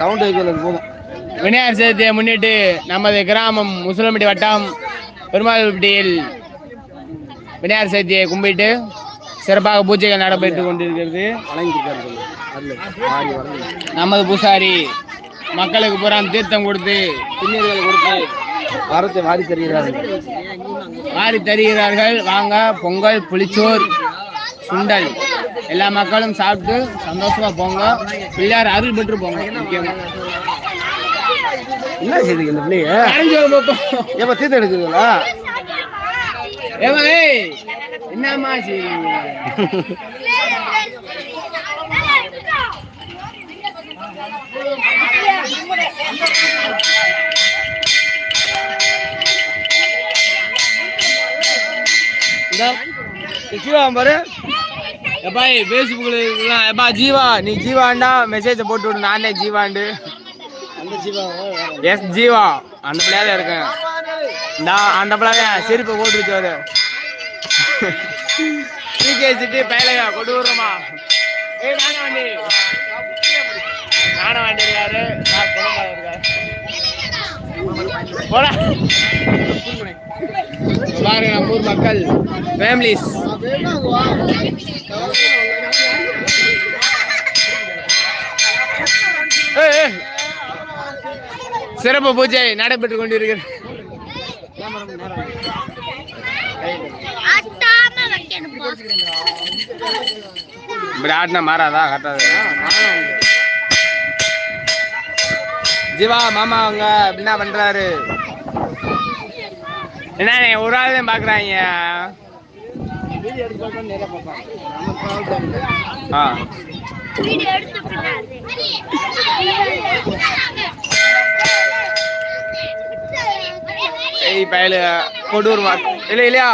Sound வைக்கல போதும். விநாயகர் சதுர்த்தியை முன்னிட்டு நமது கிராமம் முசுலம்பட்டி வட்டம் பெருமாள்பட்டியில் விநாயகர் சதுர்த்தியை கும்பிட்டு சிறப்பாக பூஜைகள் நடைபெற்று கொண்டிருக்கிறது. நமது பூசாரி மக்களுக்கு பூரா தீர்த்தம் கொடுத்து திருநீர்கள் கொடுத்து வாரத்தை வாரி தருகிறாரு வாரி தருகிறார்கள். வாங்க பொங்கல் புளிச்சோர் சுண்டல். எல்லா மக்களும் சாப்பிட்டு சந்தோஷமா போங்க. பிள்ளையார் அருள் பெற்று போங்க. என்ன செய்யுது இந்த பக்கம் ஏப்பா தீர்த்தம் எடுக்குதுங்களா ஏமா ஏய் என்னம்மா இந்த சிவா எப்பா ஃபேஸ்புக்கில் இருக்கலாம் எப்பா ஜீவா நீ ஜீவாண்டா? மெசேஜை போட்டு விடு நானே ஜீவாண்டு. அந்த எஸ் ஜீவா. அந்த பிள்ளையால இருக்கேன். நான் அந்த பிள்ளைய செருப்பை போட்டுருச்சு டிகே சிட்டி பயலகா கொண்டு விடுறோமா? ஏ நானே வண்டி. நானே வண்டி இருக்காரு நான் குழந்தை இருக்காரு பாருங்க நம்ம ஊர் மக்கள் ஃபேமிலிஸ். சிறப்பு பூஜை நடைபெற்றுக் கொண்டிருக்கிறது. இப்படி ஆட்டினா மாறாதா? கட்டாது? ஜீவா மாமா அவங்க என்ன பண்றாரு என்ன ஒரு ஆள் தான் பாக்குறாங்க ஆ பயலு கொடூர் மா இல்ல இல்லையா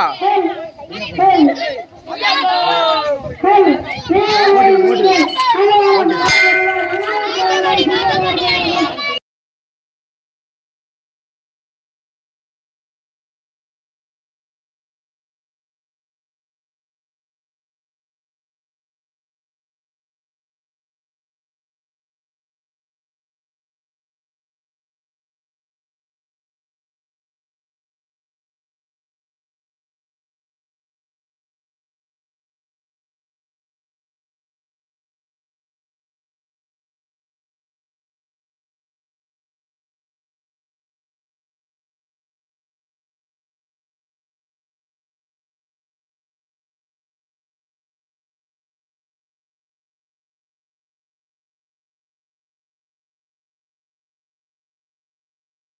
Hey, hey,